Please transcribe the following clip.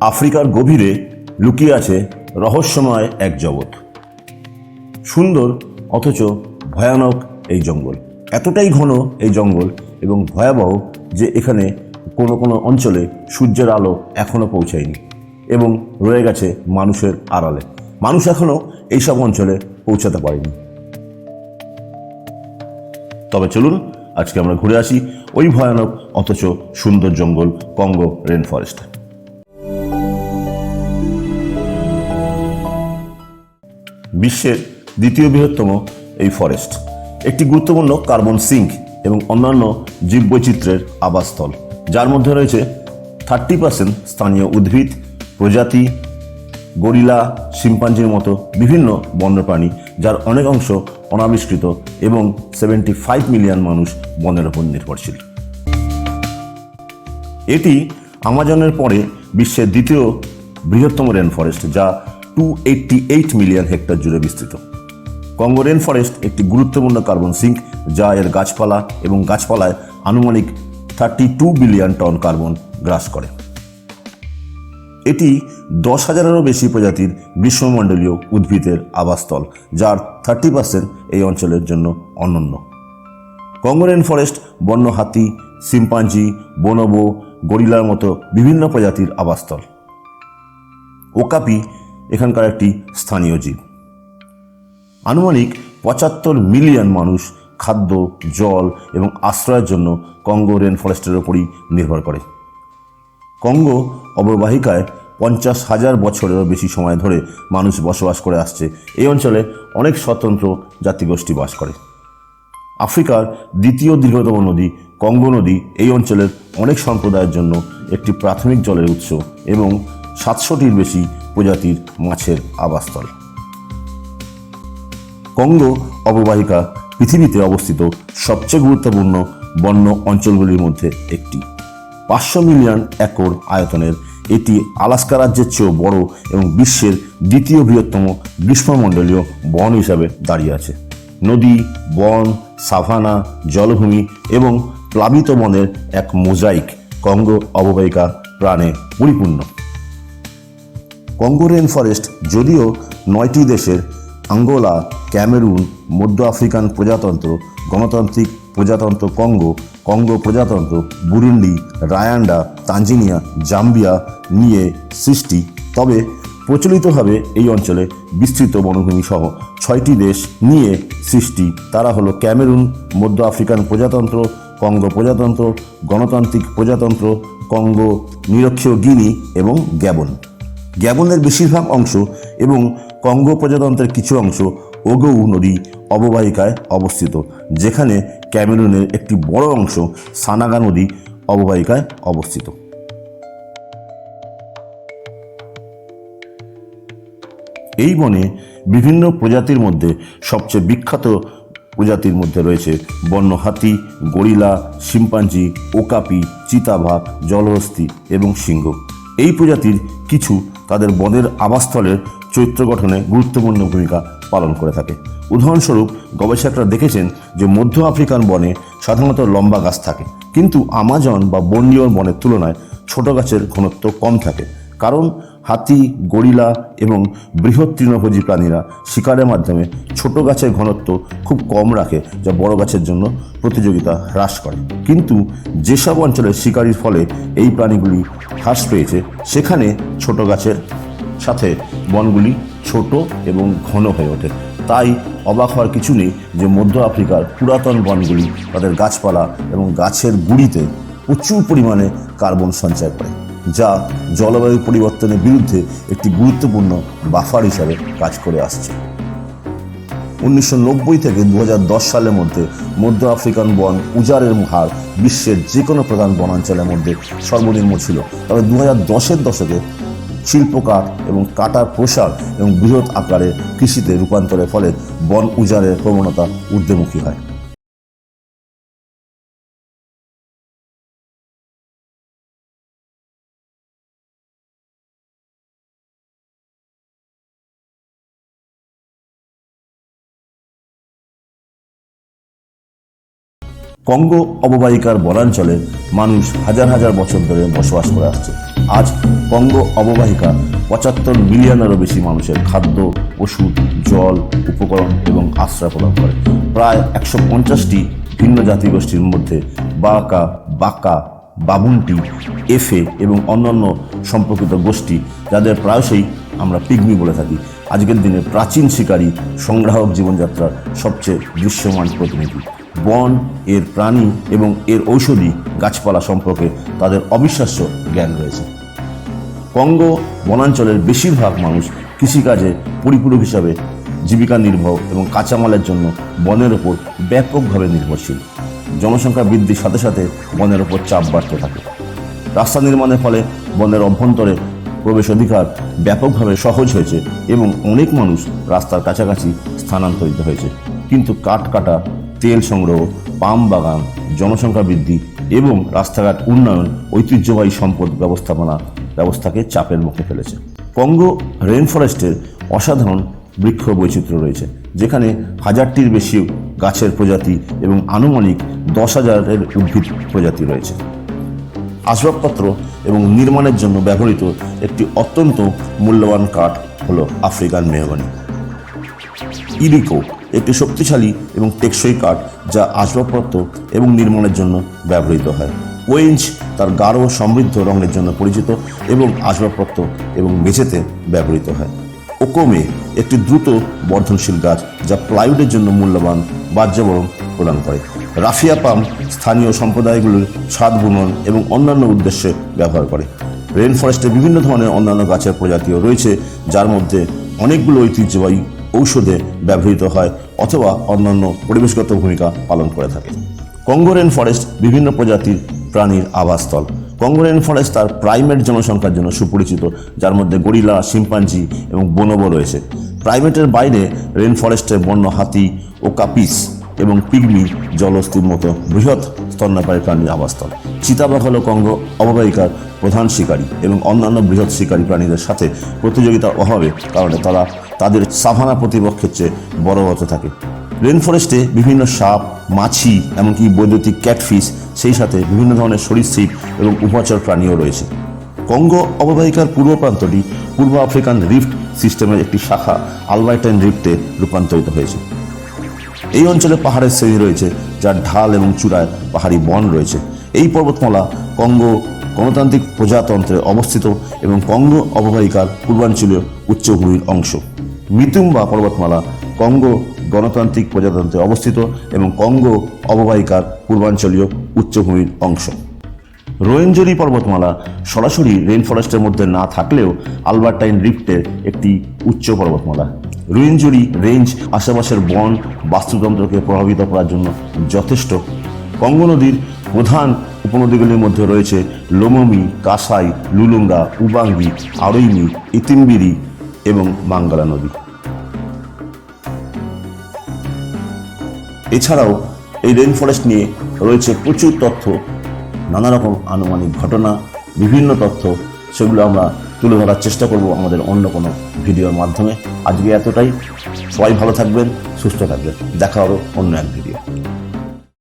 আফ্রিকার গভীরে লুকিয়ে আছে রহস্যময় এক জগৎ। সুন্দর অথচ ভয়ানক এই জঙ্গল। এতটাই ঘন এই জঙ্গল এবং ভয়াবহ যে এখানে কোনো কোনো অঞ্চলে সূর্যের আলো এখনও পৌঁছায়নি এবং রয়ে গেছে মানুষের আড়ালে। মানুষ এখনও এইসব অঞ্চলে পৌঁছাতে পারেনি। তবে চলুন, আজকে আমরা ঘুরে আসি ওই ভয়ানক অথচ সুন্দর জঙ্গল কঙ্গো রেন ফরেস্ট বিশ্বের দ্বিতীয় বৃহত্তম এই ফরেস্ট একটি গুরুত্বপূর্ণ কার্বন সিঙ্ক এবং অন্যান্য জীববৈচিত্র্যের আবাসস্থল। যার মধ্যে রয়েছে থার্টি পার্সেন্ট স্থানীয় উদ্ভিদ, প্রজাতি, গরিলা, শিম্পাঞ্জির মতো বিভিন্ন বন্যপ্রাণী, যার অনেক অংশ অনাবিষ্কৃত এবং সেভেন্টি ফাইভ মিলিয়ন মানুষ বনের ওপর নির্ভরশীল। এটি আমাজনের পরে বিশ্বের দ্বিতীয় বৃহত্তম রেন ফরেস্ট যা টু মিলিয়ন হেক্টর জুড়ে বিস্তৃত। কঙ্গো রেন ফরেস্ট একটি গুরুত্বপূর্ণ কার্বন সিঙ্ক যা এর গাছপালা এবং গাছপালায় আনুমানিক thirty two billion ton carbon গ্রাস করে। এটি দশ হাজারেরও বেশি প্রজাতির গ্রীষ্মমণ্ডলীয় উদ্ভিদের আবাসস্থল, যার থার্টি পার্সেন্ট এই অঞ্চলের জন্য অনন্য। কঙ্গোরেন ফরেস্ট বন্য হাতি সিম্পাঞ্জি বনবো গরিলার মতো বিভিন্ন প্রজাতির আবাসস্থল। ওকাপি এখানকার একটি স্থানীয় জীব। আনুমানিক পঁচাত্তর মিলিয়ন মানুষ খাদ্য, জল এবং আশ্রয়ের জন্য কঙ্গো রেন ফরেস্টের ওপরই নির্ভর করে। কঙ্গো অববাহিকায় পঞ্চাশ হাজার বছরেরও বেশি সময় ধরে মানুষ বসবাস করে আসছে। এই অঞ্চলে অনেক স্বতন্ত্র জাতিগোষ্ঠী বাস করে। আফ্রিকার দ্বিতীয় দীর্ঘতম নদী কঙ্গো নদী এই অঞ্চলের অনেক সম্প্রদায়ের জন্য একটি প্রাথমিক জলের উৎস এবং সাতশোটির বেশি প্রজাতির মাছের আবাসস্থল। কঙ্গো অববাহিকা পৃথিবীতে অবস্থিত সবচেয়ে গুরুত্বপূর্ণ বন্য অঞ্চলগুলির মধ্যে একটি। পাঁচশো মিলিয়ন একর আয়তনের এটি আলাস্কা রাজ্যের চেয়েও বড় এবং বিশ্বের দ্বিতীয় বৃহত্তম গ্রীষ্মমণ্ডলীয় বন হিসাবে দাঁড়িয়ে আছে। নদী, বন, সাভানা, জলভূমি এবং প্লাবিত বনের এক মোজাইক কঙ্গো অববাহিকা প্রাণে পরিপূর্ণ। কঙ্গো রেন ফরেস্ট যদিও নয়টি দেশের, আঙ্গোলা, ক্যামেরুন, মধ্য আফ্রিকান প্রজাতন্ত্র, গণতান্ত্রিক প্রজাতন্ত্র কঙ্গো কঙ্গো প্রজাতন্ত্র, বুরুন্ডি, রায়ান্ডা তাঞ্জিনিয়া জাম্বিয়া নিয়ে সৃষ্টি। তবে প্রচলিতভাবে এই অঞ্চলে বিস্তৃত বনভূমি সহ ছয়টি দেশ নিয়ে সৃষ্টি। তারা হলো ক্যামেরুন, মধ্য আফ্রিকান প্রজাতন্ত্র, কঙ্গো প্রজাতন্ত্র, গণতান্ত্রিক প্রজাতন্ত্র, কঙ্গো, নিরক্ষীয় গিনি এবং গ্যাবন। গ্যাবনের বেশিরভাগ অংশ এবং কঙ্গো প্রজাতন্ত্রের কিছু অংশ ওগৌ নদী অববাহিকায় অবস্থিত, যেখানে ক্যামেরুনের একটি বড় অংশ সানাগা নদী অববাহিকায় অবস্থিত। এই বনে বিভিন্ন প্রজাতির মধ্যে, সবচেয়ে বিখ্যাত প্রজাতির মধ্যে রয়েছে বন্য হাতি গরিলা, শিম্পাঞ্জি, ওকাপি, চিতাবাঘ, জলহস্তি এবং সিংহ। এই প্রজাতির কিছু তাদের বনের আবাসস্থলের চরিত্র গঠনে গুরুত্বপূর্ণ ভূমিকা পালন করে থাকে। উদাহরণস্বরূপ, গবেষকরা দেখেছেন যে মধ্য আফ্রিকান বনে সাধারণত লম্বা গাছ থাকে। কিন্তু আমাজন বা বন্ডিওর বনের তুলনায় ছোট গাছের ঘনত্ব কম থাকে। কারণ হাতি, গরিলা এবং বৃহৎ তৃণভোজী প্রাণীরা শিকারের মাধ্যমে ছোট গাছের ঘনত্ব খুব কম রাখে, যা বড় গাছের জন্য প্রতিযোগিতা হ্রাস করে। কিন্তু যেসব অঞ্চলে শিকারির ফলে এই প্রাণীগুলি হ্রাস পেয়েছে, সেখানে ছোট গাছের সাথে বনগুলি ছোট এবং ঘন হয়ে ওঠে। তাই অবাক হওয়ার কিছু নেই যে মধ্য আফ্রিকার পুরাতন বনগুলি তাদের গাছপালা এবং গাছের গুড়িতে প্রচুর পরিমাণে কার্বন সঞ্চয় করে। যা জলবায়ু পরিবর্তনের বিরুদ্ধে একটি গুরুত্বপূর্ণ বাফার হিসাবে কাজ করে আসছে। উনিশশো নব্বই থেকে দু হাজার দশ সালের মধ্যে মধ্য আফ্রিকান বন উজাড়ের হার বিশ্বের যে কোনো প্রধান বনাঞ্চলের মধ্যে সর্বনিম্ন ছিল। তবে দু হাজার দশকে শিল্প কাঠ এবং কাটার প্রসার এবং বৃহৎ আকারে কৃষিতে রূপান্তরের ফলে বন উজাড়ের প্রবণতা ঊর্ধ্বমুখী হয়। কঙ্গো অববাহিকার বনাঞ্চলে মানুষ হাজার হাজার বছর ধরে বসবাস করে আসছে। আজ কঙ্গো অববাহিকা পঁচাত্তর মিলিয়নেরও বেশি মানুষের খাদ্য, ওষুধ, জল, উপকরণ এবং আশ্রয় প্রদান করে। প্রায় একশো পঞ্চাশটি ভিন্ন জাতিগোষ্ঠীর মধ্যে বাঁকা বাঁকা, বাবুনটি, এফে এবং অন্যান্য সম্পর্কিত গোষ্ঠী, যাদের প্রায়শই আমরা পিগমি বলে থাকি। আজকের দিনে প্রাচীন শিকারী, সংগ্রাহক জীবনযাত্রার সবচেয়ে দৃশ্যমান প্রতিনিধি। বন, এর প্রাণী এবং এর ঔষধি গাছপালা সম্পর্কে তাদের অবিশ্বাস্য জ্ঞান রয়েছে। কঙ্গো বনাঞ্চলের বেশিরভাগ মানুষ কৃষিকাজে পরিপূরক হিসাবে জীবিকা নির্বাহ এবং কাঁচামালের জন্য বনের ওপর ব্যাপকভাবে নির্ভরশীল। জনসংখ্যা বৃদ্ধির সাথে সাথে বনের ওপর চাপ বাড়তে থাকে। রাস্তা নির্মাণের ফলে বনের অভ্যন্তরে প্রবেশ অধিকার ব্যাপকভাবে সহজ হয়েছে এবং অনেক মানুষ রাস্তার কাছাকাছি স্থানান্তরিত হয়েছে। কিন্তু কাঠ কাটা তেল সংগ্রহ, পাম বাগান, জনসংখ্যা বৃদ্ধি এবং রাস্তাঘাট উন্নয়ন, ঐতিহ্যবাহী সম্পদ ব্যবস্থাপনা ব্যবস্থাকে চাপের মুখে ফেলেছে। কঙ্গো রেন ফরেস্টের অসাধারণ বৃক্ষ বৈচিত্র্য রয়েছে, যেখানে হাজারটির বেশি গাছের প্রজাতি এবং আনুমানিক দশ হাজারের উদ্ভিদ প্রজাতি রয়েছে। আসবাবপত্র এবং নির্মাণের জন্য ব্যবহৃত একটি অত্যন্ত মূল্যবান কাঠ হল আফ্রিকান মেহগনি। ইরিকো একটি শক্তিশালী এবং টেকসই কাঠ যা আসবাবপত্র এবং নির্মাণের জন্য ব্যবহৃত হয়। ওয়েঞ্জ তার গাঢ় সমৃদ্ধ রঙের জন্য পরিচিত এবং আসবাবপত্র এবং মেঝেতে ব্যবহৃত হয়। ওকোমে একটি দ্রুত বর্ধনশীল গাছ যা প্লাইউডের জন্য মূল্যবান বাহ্যবরণ প্রদান করে। রাফিয়া পাম স্থানীয় সম্প্রদায়গুলির ছাদ বুনন এবং অন্যান্য উদ্দেশ্যে ব্যবহার করে। রেন ফরেস্টে বিভিন্ন ধরনের অন্যান্য গাছের প্রজাতিও রয়েছে, যার মধ্যে অনেকগুলো ঐতিহ্যবাহী ঔষধে ব্যবহৃত হয় অথবা অন্যান্য পরিবেশগত ভূমিকা পালন করে থাকে। কঙ্গো রেন ফরেস্ট বিভিন্ন প্রজাতির প্রাণীর আবাসস্থল। কঙ্গো রেন ফরেস্ট তার প্রাইমেট জনসংখ্যার জন্য সুপরিচিত, যার মধ্যে গরিলা, শিম্পাঞ্জি এবং বনব রয়েছে। প্রাইমেটের বাইরে রেন ফরেস্টের বন্য হাতি ও কাপিস এবং পিগমি জলস্থির মতো বৃহৎ স্তন্যপায়ী প্রাণীর আবাসস্থল। চিতাবাঘ হল কঙ্গো অববাহিকার প্রধান শিকারী এবং অন্যান্য বৃহৎ শিকারী প্রাণীদের সাথে প্রতিযোগিতার অভাবে, কারণে তারা তাদের সাভানা প্রতিপক্ষের চেয়ে বড় হতে থাকে। রেন ফরেস্টে বিভিন্ন সাপ, মাছি, এমনকি বৈদ্যুতিক ক্যাটফিশ, সেই সাথে বিভিন্ন ধরনের সরীসৃপ এবং উভচর প্রাণীও রয়েছে। কঙ্গো অববাহিকার পূর্ব প্রান্তটি পূর্ব আফ্রিকান রিফট সিস্টেমের একটি শাখা আলবাইটাইন রিফটে রূপান্তরিত হয়েছে। এই অঞ্চলে পাহাড়ের শ্রেণি রয়েছে, যার ঢাল এবং চূড়ায় পাহাড়ি বন রয়েছে। এই পর্বতমালা কঙ্গো গণতান্ত্রিক প্রজাতন্ত্রে অবস্থিত এবং কঙ্গো অববাহিকার পূর্বাঞ্চলীয় উচ্চভূমির অংশ। মিতুম্বা পর্বতমালা কঙ্গো গণতান্ত্রিক প্রজাতন্ত্রে অবস্থিত এবং কঙ্গো অববাহিকার পূর্বাঞ্চলীয় উচ্চভূমির অংশ। রোয়েঞ্জরি পর্বতমালা সরাসরি রেন ফরেস্টের মধ্যে না থাকলেও আলবার্টাইন রিফটের একটি উচ্চ পর্বতমালা। রুইঞ্জুরি রেঞ্জ আশেপাশের বন, বাস্তুতন্ত্রকে প্রভাবিত করার জন্য যথেষ্ট। কঙ্গো নদীর প্রধান উপনদীগুলির মধ্যে রয়েছে লোমমি, কাসাই লুলুঙ্গা উবাঙ্গি আরইমি ইতিমবিরি এবং মাঙ্গালা নদী। এছাড়াও এই রেন ফরেস্ট নিয়ে রয়েছে প্রচুর তথ্য নানা রকম আনুমানিক ঘটনা, বিভিন্ন তথ্য, সেগুলো আমরা তুলে ধরার চেষ্টা করব আমাদের অন্য কোনো ভিডিওর মাধ্যমে। আজকে এতটাই। সবাই ভালো থাকবেন, সুস্থ থাকবেন। দেখা হবে অন্য এক ভিডিও